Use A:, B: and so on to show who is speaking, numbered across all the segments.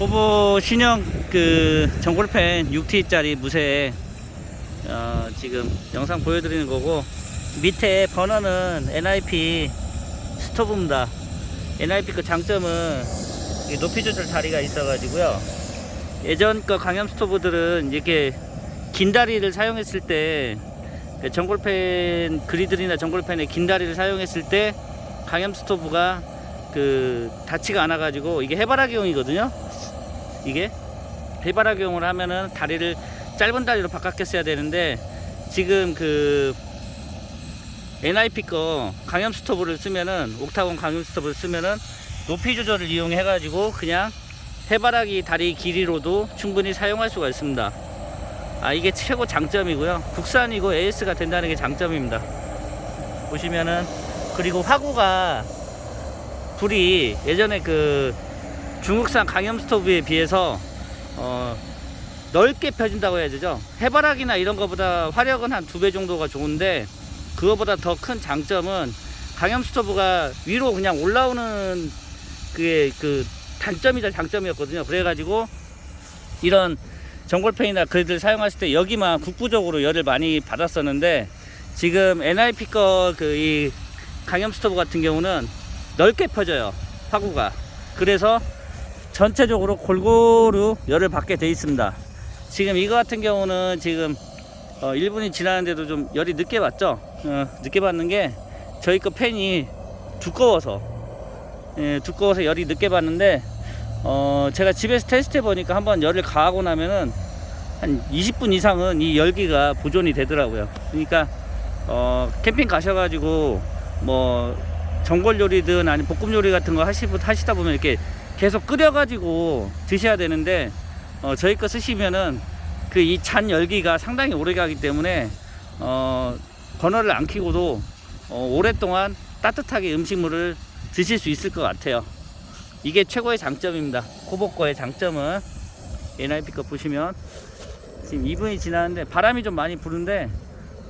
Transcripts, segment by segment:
A: 호보 신형 그 전골팬 6T짜리 무쇠 어, 지금 영상 보여드리는 거고 밑에 버너는 NIP 스토브입니다. NIP 그 장점은 이 높이 조절 다리가 있어가지고요. 예전 거 강염 스토브들은 이렇게 긴 다리를 사용했을 때그 전골팬 그리들이나 전골팬의 긴 다리를 사용했을 때 강염 스토브가 그 닿지가 않아가지고 이게 해바라기용이거든요. 이게 해바라기용을 하면은 다리를 짧은 다리로 바꿨게 써야 되는데 지금 그 NIP 거 강염 스토브를 쓰면은 옥타곤 강염 스토브를 쓰면은 높이 조절을 이용해 가지고 그냥 해바라기 다리 길이로도 충분히 사용할 수가 있습니다. 아 이게 최고 장점이고요. 국산이고 AS가 된다는 게 장점입니다. 보시면은 그리고 화구가 불이 예전에 그 중국산 강염 스토브에 비해서 어 넓게 펴진다고 해야 되죠. 해바라기나 이런 거보다 화력은 한 두 배 정도가 좋은데 그거보다 더 큰 장점은 강염 스토브가 위로 그냥 올라오는 그게 그 단점이자 장점이었거든요. 그래가지고 이런 전골팬이나 그들 사용했을 때 여기만 국부적으로 열을 많이 받았었는데 지금 NIP 거그이 강염 스토브 같은 경우는 넓게 펴져요. 화구가. 그래서 전체적으로 골고루 열을 받게 돼 있습니다. 지금 이거 같은 경우는 지금 어 1분이 지나는데도 좀 열이 늦게 받죠. 어, 늦게 받는 게 저희 거 팬이 두꺼워서 예, 두꺼워서 열이 늦게 받는데 어 제가 집에서 테스트 해 보니까 한번 열을 가하고 나면은 한 20분 이상은 이 열기가 보존이 되더라고요. 그러니까 어 캠핑 가셔가지고 뭐 전골 요리든 아니 볶음 요리 같은 거 하시, 하시다 보면 이렇게 계속 끓여가지고 드셔야 되는데 어 저희 거 쓰시면은 그 이 잔 열기가 상당히 오래 가기 때문에 어 버너를 안 켜고도 어, 오랫동안 따뜻하게 음식물을 드실 수 있을 것 같아요. 이게 최고의 장점입니다. 코보거의 장점은 NIP 거 보시면 지금 2분이 지나는데 바람이 좀 많이 부는데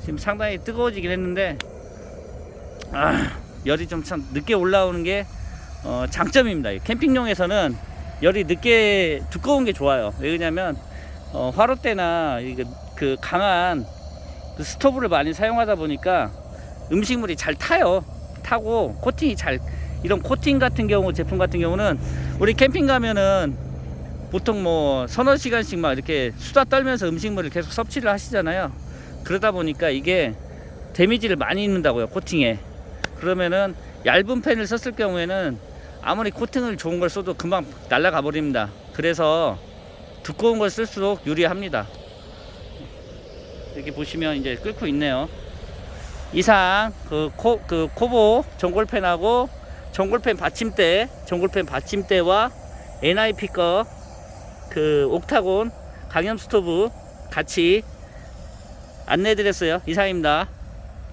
A: 지금 상당히 뜨거워지긴 했는데 아, 열이 좀 참 늦게 올라오는 게 어, 장점입니다. 이 캠핑용에서는 열이 늦게 두꺼운 게 좋아요. 왜냐면 어, 때나 이거 그 강한 그 스토브를 많이 사용하다 보니까 음식물이 잘 타요. 타고 코팅이 잘 이런 코팅 같은 경우 제품 같은 경우는 우리 캠핑 가면은 보통 뭐 서너 시간씩 막 이렇게 수다 떨면서 음식물을 계속 섭취를 하시잖아요. 그러다 보니까 이게 데미지를 많이 입는다고요 코팅에. 그러면은 얇은 펜을 썼을 경우에는 아무리 코팅을 좋은 걸 써도 금방 날아가 버립니다. 그래서 두꺼운 걸 쓸수록 유리합니다. 이렇게 보시면 이제 끓고 있네요. 이상 그 코 그 코보 전골팬하고 전골팬 받침대, 전골팬 받침대와 NIP 거그 옥타곤 강염 스토브 같이 안내해 드렸어요. 이상입니다.